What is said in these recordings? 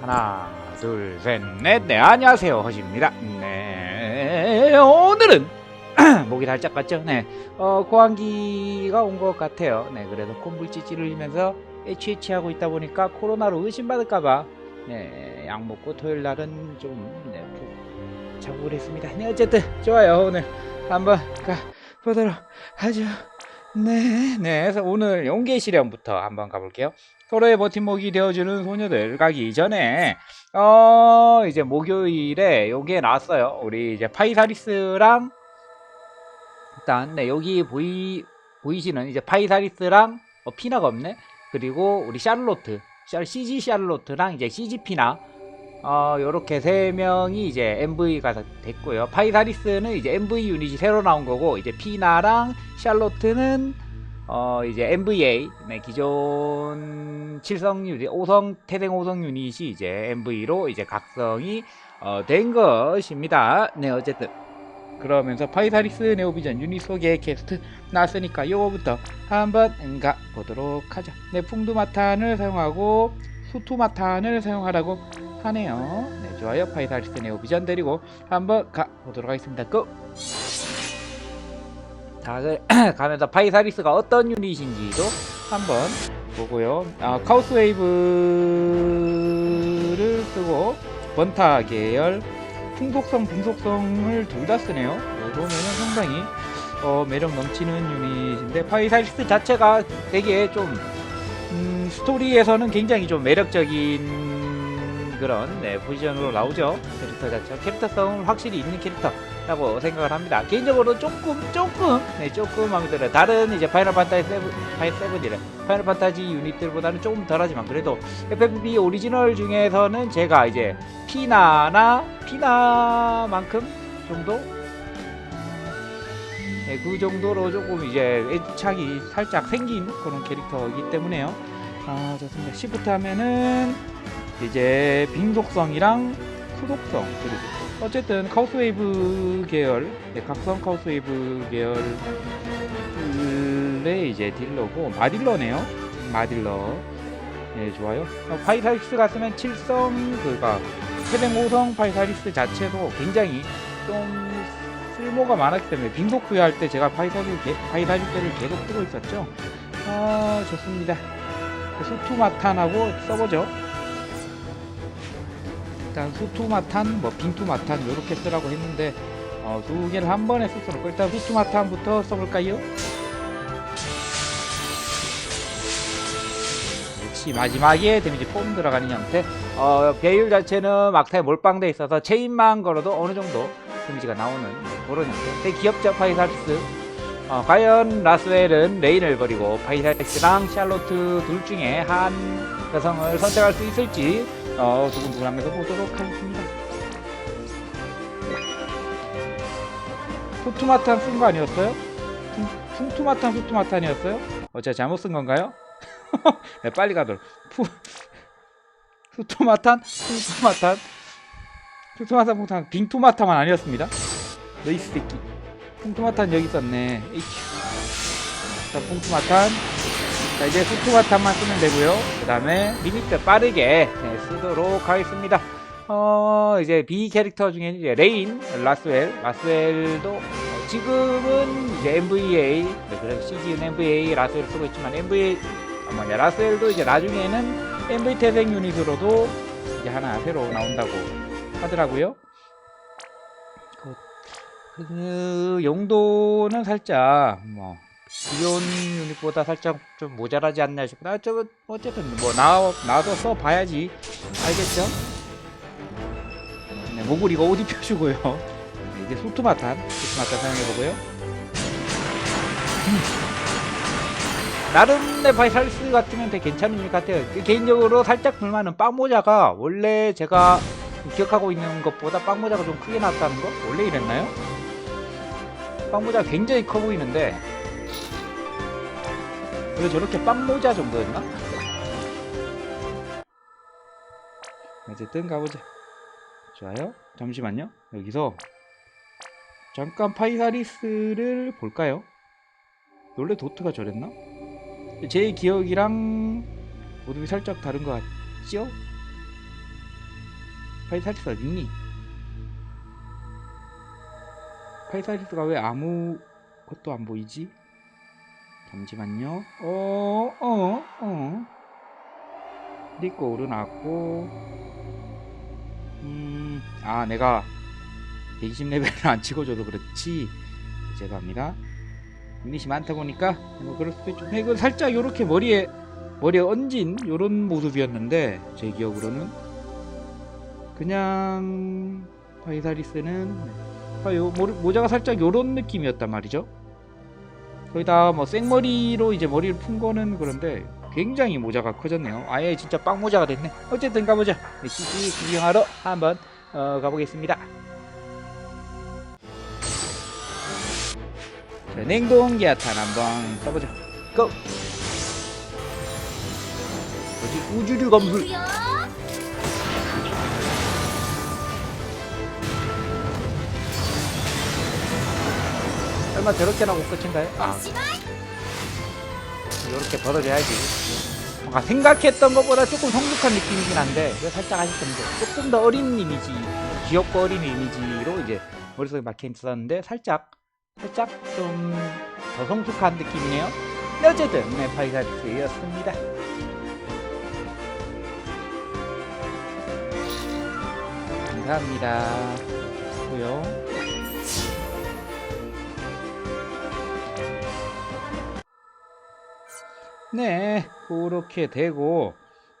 하나, 둘, 셋, 넷. 네, 안녕하세요. 허지입니다. 네, 오늘은 목이 살짝 같죠? 네, 어, 고환기가 온 것 같아요. 네, 그래서 콧물 찌찌를 흘리면서 HH하고 있다 보니까 코로나로 의심받을까봐 네, 약 먹고 토요일 날은 좀 네, 푹 자고 그랬습니다. 네, 어쨌든 좋아요. 오늘 한번 가 보도록 하죠. 네, 네. 그래서 오늘 용계 실험부터 한번 가볼게요. 서로의 버팀목이 되어주는 소녀들 가기 전에 어 이제 목요일에 여기에 나왔어요. 우리 이제 파이사리스랑 일단 네 여기 보이 보이시는 이제 파이사리스랑 어, 피나가 없네. 그리고 우리 샤- CG 샤를로트랑 이제 CG 피나 어 요렇게 세 명이 이제 MV가 됐고요. 파이사리스는 이제 MV 유닛이 새로 나온 거고 이제 피나랑 샬로트는 어 이제 MVA 네, 기존 7성 유닛 5성 태생 5성 유닛이 이제 MV로 이제 각성이 어, 된 것입니다. 네 어쨌든 그러면서 파이사리스 네오비전 유닛 소개 캐스트 나왔으니까 요거부터 한번 가 보도록 하죠. 네 풍두마탄을 사용하고 수투마탄을 사용하라고 하네요. 네 좋아요 파이사리스 네 오비전 데리고 한번 가 보도록 하겠습니다. 고! 다 그- 가면서 파이사리스가 어떤 유닛인지도 한번 보고요. 아, 카우스 웨이브를 쓰고 번타 계열 풍속성, 빙속성을 둘 다 쓰네요. 어, 보면은 상당히 어, 매력 넘치는 유닛인데 파이사리스 자체가 되게 좀 음, 스토리에서는 굉장히 좀 매력적인 그런 네, 포지션으로 나오죠. 캐릭터 자체 캐릭터성은 확실히 있는 캐릭터라고 생각을 합니다. 개인적으로 조금 조금 네, 조금 마음에 들어요. 다른 이제 파이널 판타지 세븐 파이 세븐이래 파이널 판타지 유닛들보다는 조금 덜하지만 그래도 FFB 오리지널 중에서는 제가 이제 피나나 피나만큼 정도 네, 그 정도로 조금 이제 애착이 살짝 생긴 그런 캐릭터이기 때문에요. 아 좋습니다. 시프트 하면은 이제 빙 속성이랑 수속성 그리고 어쨌든 카우스웨이브 계열 네, 각성 카우스웨이브 계열의 이제 딜러고 마딜러네요. 마딜러 네 좋아요. 어, 파이사리스 같으면 7성 그가 세대 5성 파이사리스 자체도 굉장히 좀 쓸모가 많았기 때문에 빙속 부여할 때 제가 파이사리스 파이사리스를 계속 쓰고 있었죠. 아 좋습니다. 수투마탄하고 써보죠. 일단 수투마탄, 뭐 빙투마탄 이렇게 쓰라고 했는데 어, 두 개를 한 번에 쓸 수는 없고 일단 수투마탄부터 써볼까요? 역시 마지막에 데미지 폼 들어가는 형태 어, 배율 자체는 막타에 몰빵돼 있어서 체인만 걸어도 어느 정도 데미지가 나오는 그런 형태 되게 귀엽죠 파이사리스 어, 과연 라스웰은 레인을 버리고 파이사리스랑 샬로트 둘 중에 한 여성을 선택할 수 있을지 어, 두근두근하면서 보도록 하겠습니다. 후투마탄 쓴 거 아니었어요? 퉁- 퉁투마탄 후투마탄이었어요? 어, 제가 잘못 쓴 건가요? 네, 빨리 가도록. 푸, 후투마탄, 후투마탄, 후투마탄, 후투마탄, 빙투마탄만 아니었습니다. 너이 새끼. 퉁투마탄 여기 있었네. 에이큐. 자, 퉁투마탄. 자, 이제 후투마탄만 쓰면 되고요. 그 다음에 리미트 빠르게 네, 쓰도록 하겠습니다. 어, 이제 B 캐릭터 중에 이제 레인, 라스웰, 라스웰도 어, 지금은 이제 MVA, 네, 그래서 CG는 MVA 라스웰 쓰고 있지만 MVA, 아, 뭐냐, 라스웰도 이제 나중에는 MV 태생 유닛으로도 이제 하나 새로 나온다고 하더라고요. 그, 그 용도는 살짝 뭐 기존 유닛보다 살짝 좀 모자라지 않나 싶다. 아, 저 어쨌든 뭐 나, 나도 써봐야지 알겠죠? 네, 목을 이거 옷 입혀주고요. 네, 이제 소토마탄, 소토마탄 사용해보고요. 음. 나름 내 바이살스 같으면 되게 괜찮은 유닛 같아요. 그 개인적으로 살짝 불만은 빵모자가 원래 제가 기억하고 있는 것보다 빵모자가 좀 크게 나왔다는 거? 원래 이랬나요? 빵모자가 굉장히 커 보이는데 왜 저렇게 빵모자 정도였나? 어쨌든 가보자. 좋아요. 잠시만요. 여기서 잠깐 파이사리스를 볼까요? 원래 도트가 저랬나? 제 기억이랑 모습이 살짝 다른 것 같죠? 파이사리스 어딨니? 파이사리스가 왜 아무 것도 안 보이지? 잠시만요. 어, 어, 어. 리코 오르났고, 음, 아, 내가 120레벨을 안 찍어줘도 그렇지. 죄송합니다. 유닛이 많다 보니까 뭐 그럴 수도 있죠. 이거 살짝 요렇게 머리에 머리에 얹은 요런 모습이었는데 제 기억으로는 그냥 파이사리스는 아, 요 모- 모자가 살짝 요런 느낌이었단 말이죠. 거기다 뭐 생머리로 이제 머리를 푼 거는 그런데 굉장히 모자가 커졌네요. 아예 진짜 빵 모자가 됐네. 어쨌든 가보자. 네, 기기 구경하러 한번 어, 가보겠습니다. 자, 냉동 기아탄 한번 써보자. 고! 우주류 검술. 설마 저렇게 나고 끝인가요? 아, 이렇게 벌어져야지. 뭔가 생각했던 것보다 조금 성숙한 느낌이긴 한데, 이거 살짝 아쉽던데, 조금 더 어린 이미지, 귀엽고 어린 이미지로 이제 머릿속에 막혀 있었는데, 살짝, 살짝 좀 더 성숙한 느낌이네요. 네, 어쨌든, 네, 파이사트였습니다. 감사합니다. 고요. 네, 그렇게 되고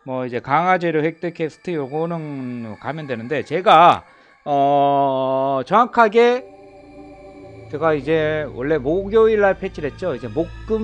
뭐 이제 강화제로 획득 퀘스트 요거는 가면 되는데 제가 어 정확하게 제가 이제 원래 목요일 날 패치를 했죠. 이제 목금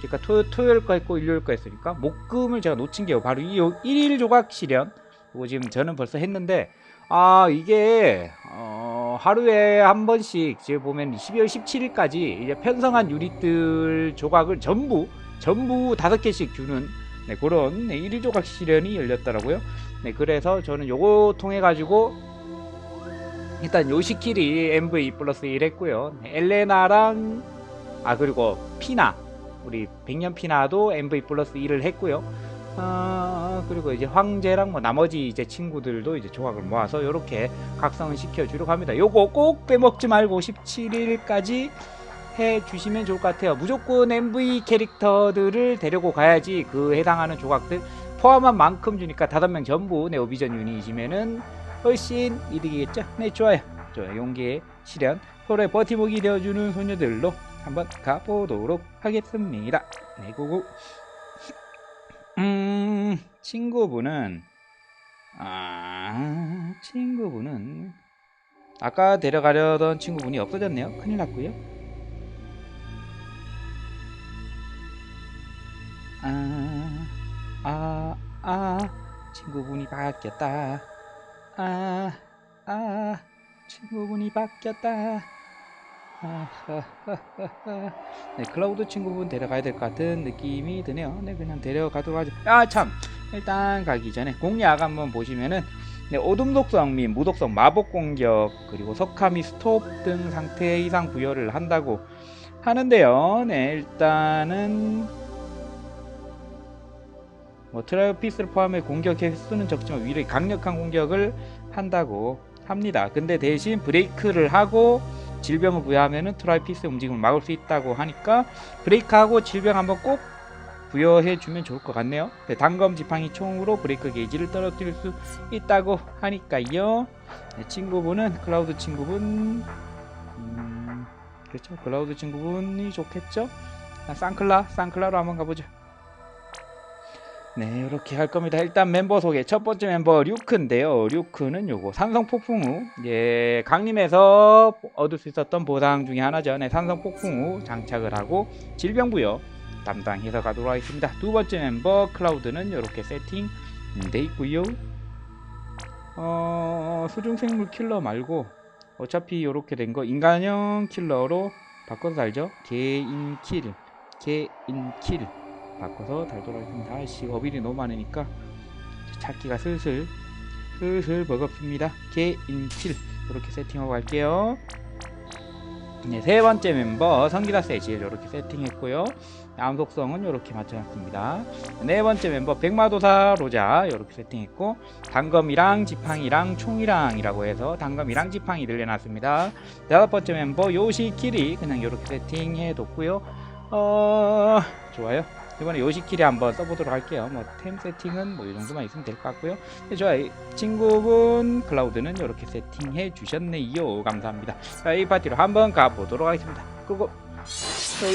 그러니까 토요, 토요일 거 했고 일요일 거 했으니까 목금을 제가 놓친 게요. 바로 이 요- 일일 조각 실현. 이거 지금 저는 벌써 했는데 아 이게 어, 하루에 한 번씩 지금 보면 12월 17일까지 이제 편성한 유닛들 조각을 전부 전부 다섯 개씩 주는 네, 그런 네, 일일 조각 실현이 열렸더라고요. 네 그래서 저는 요거 통해 가지고 일단 요시키리 MV 플러스 1 했고요. 네, 엘레나랑 아 그리고 피나 우리 백년 피나도 MV 플러스 1을 했고요. 아, 그리고 이제 황제랑 뭐 나머지 이제 친구들도 이제 조각을 모아서 이렇게 각성을 시켜주려고 합니다. 요거 꼭 빼먹지 말고 17일까지 해 주시면 좋을 것 같아요. 무조건 MV 캐릭터들을 데리고 가야지 그 해당하는 조각들 포함한 만큼 주니까 다섯 명 전부 네 오비전 유닛이면은 훨씬 이득이겠죠? 네 좋아요. 좋아요. 용기의 실현 서로의 버티목이 되어주는 소녀들로 한번 가보도록 하겠습니다. 네 고고. 음, 친구분은, 아, 친구분은, 아까 데려가려던 친구분이 없어졌네요. 큰일 났고요. 아, 아, 아, 친구분이 바뀌었다. 아, 아, 친구분이 바뀌었다. 네, 클라우드 친구분 데려가야 될 것 같은 느낌이 드네요. 네, 그냥 데려가도록 하죠. 아, 참. 일단 가기 전에 공략 한번 보시면은 네, 어둠 독성 및 무독성 마법 공격 그리고 석함이 스톱 등 상태 이상 부여를 한다고 하는데요. 네, 일단은 뭐 트라이피스를 포함해 공격 횟수는 적지만 위로 강력한 공격을 한다고 합니다. 근데 대신 브레이크를 하고 질병을 부여하면은 트라이피스의 움직임을 막을 수 있다고 하니까 브레이크하고 질병 한번 꼭 부여해 주면 좋을 것 같네요. 네, 단검 지팡이 총으로 브레이크 게이지를 떨어뜨릴 수 있다고 하니까요. 네, 친구분은 클라우드 친구분 음, 그렇죠. 클라우드 친구분이 좋겠죠. 아, 쌍클라 쌍클라로 한번 가보죠. 네, 이렇게 할 겁니다. 일단 멤버 소개. 첫 번째 멤버 류크인데요. 류크는 요거 산성 폭풍 후, 예, 강림에서 얻을 수 있었던 보상 중에 하나죠. 네, 산성 폭풍 후 장착을 하고 질병 부여 담당해서 가도록 하겠습니다. 두 번째 멤버 클라우드는 이렇게 세팅 돼 있고요. 어, 수중생물 킬러 말고 어차피 이렇게 된 거 인간형 킬러로 바꿔서 달죠. 개인 킬, 개인 킬. 바꿔서 달도록 하겠습니다. 아이씨 어빌이 너무 많으니까 찾기가 슬슬 슬슬 버겁습니다. 개인킬 이렇게 세팅하고 갈게요. 네, 세 번째 멤버 성기다 세지 이렇게 세팅했고요. 다음 속성은 이렇게 맞춰놨습니다. 네 번째 멤버 백마도사 로자 이렇게 세팅했고 단검이랑 지팡이랑 총이랑이라고 해서 단검이랑 지팡이 늘려놨습니다. 다섯 번째 멤버 요시키리 그냥 이렇게 세팅해뒀고요. 어 좋아요. 이번에 요시키리 한번 써보도록 할게요. 뭐 템 세팅은 뭐 이 정도만 있으면 될 것 같고요. 네, 좋아요. 친구분 클라우드는 이렇게 세팅해 주셨네요. 감사합니다. 자, 이 파티로 한번 가보도록 하겠습니다. 그리고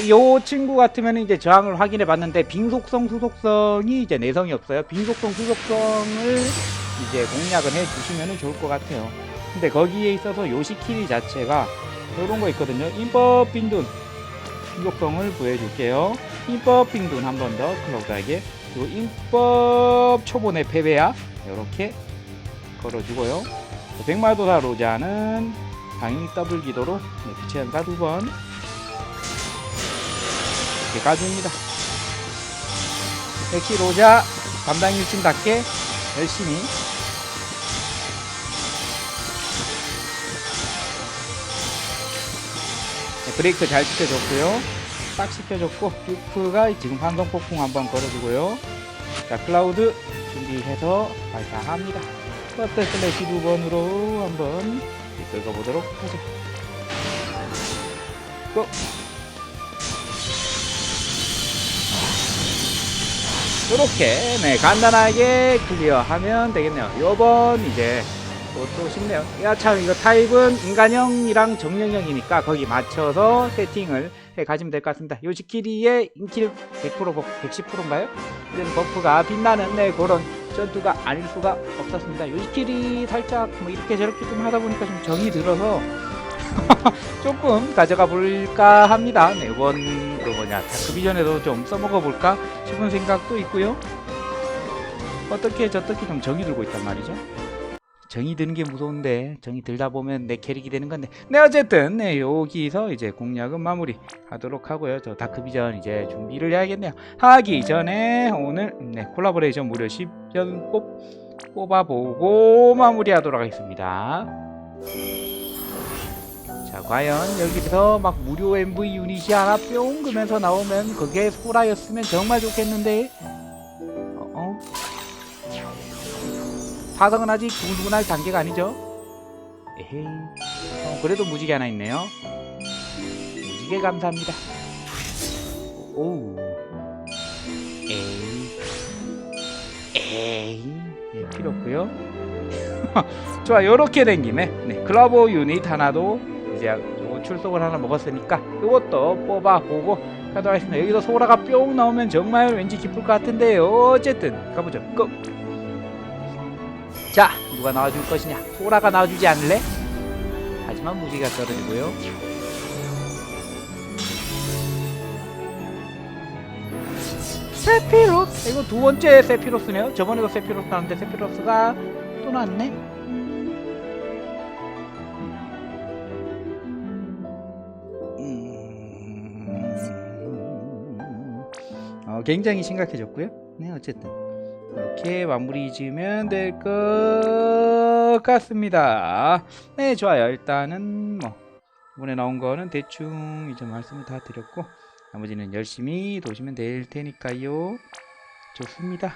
요 친구 같으면 이제 저항을 확인해 봤는데 빙속성 수속성이 이제 내성이 없어요. 빙속성 수속성을 이제 공략을 해 주시면 좋을 것 같아요. 근데 거기에 있어서 요시키리 자체가 이런 거 있거든요. 인법 빙둔 빙속성을 보여줄게요. 인법 빙둔 한 번 더 클라우드에게 그리고 인법 초본의 패배야 이렇게 걸어주고요. 백마도사 로자는 당연히 더블 기도로 네, 빛의 연사 두번 이렇게 가줍니다. 역시 로자 담당 일진답게 열심히 네, 브레이크 잘 시켜줬고요. 딱 시켜줬고 뷰프가 지금 환성 폭풍 한번 걸어주고요. 자 클라우드 준비해서 발사합니다. 버터 슬래시 두 번으로 한번 긁어보도록 하죠. 고! 이렇게 네 간단하게 클리어하면 되겠네요. 요번 이제 또 쉽네요. 야 참 이거 타입은 인간형이랑 정령형이니까 거기 맞춰서 세팅을 해 가지면 될 것 같습니다. 요시키리의 인킬 100% 110%인가요? 이런 버프가 빛나는 네 그런 전투가 아닐 수가 없었습니다. 요시키리 살짝 뭐 이렇게 저렇게 좀 하다 보니까 좀 정이 들어서 조금 가져가 볼까 합니다. 네, 이번 그 뭐냐 다크비전에도 좀 써먹어 볼까 싶은 생각도 있고요. 어떻게 저떻게 좀 정이 들고 있단 말이죠. 정이 드는 게 무서운데 정이 들다 보면 내 캐릭이 되는 건데. 네 어쨌든 네 여기서 이제 공략은 마무리 하도록 하고요. 저 다크비전 이제 준비를 해야겠네요. 하기 전에 오늘 네 콜라보레이션 무료 10연 뽑 뽑아보고 마무리하도록 하겠습니다. 자 과연 여기서 막 무료 MV 유닛이 하나 뿅 그면서 나오면 그게 소라였으면 정말 좋겠는데 파성은 아직 두근두근할 단계가 아니죠? 에헤이 어, 그래도 무지개 하나 있네요. 무지개 감사합니다. 오 에이. 에이. 예, 필요 없고요. 좋아 요렇게 된 김에 네, 클러버 유닛 하나도 이제 요거 출석을 하나 먹었으니까 이것도 뽑아보고 가도록 하겠습니다. 여기서 소라가 뿅 나오면 정말 왠지 기쁠 것 같은데요. 어쨌든 가보죠. 고! 자 누가 나와줄 것이냐? 소라가 나와주지 않을래? 하지만 무지가 떨어지고요. 세피로스! 이거 두 번째 세피로스네요. 저번에도 세피로스 나왔는데 세피로스가 또 나왔네. 음... 어, 굉장히 심각해졌고요. 네 어쨌든 이렇게 마무리 지으면 될 것 같습니다. 네, 좋아요. 일단은 뭐 이번에 나온 거는 대충 이제 말씀을 다 드렸고 나머지는 열심히 도시면 될 테니까요. 좋습니다.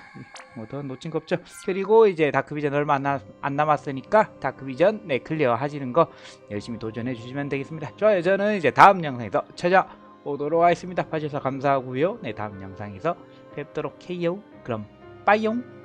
뭐 더 놓친 거 없죠. 그리고 이제 다크비전 얼마 안, 나, 안 남았으니까 다크비전 네 클리어 하시는 거 열심히 도전해 주시면 되겠습니다. 좋아요. 저는 이제 다음 영상에서 찾아오도록 하겠습니다. 봐주셔서 감사하고요. 네, 다음 영상에서 뵙도록 해요. 그럼 빠이용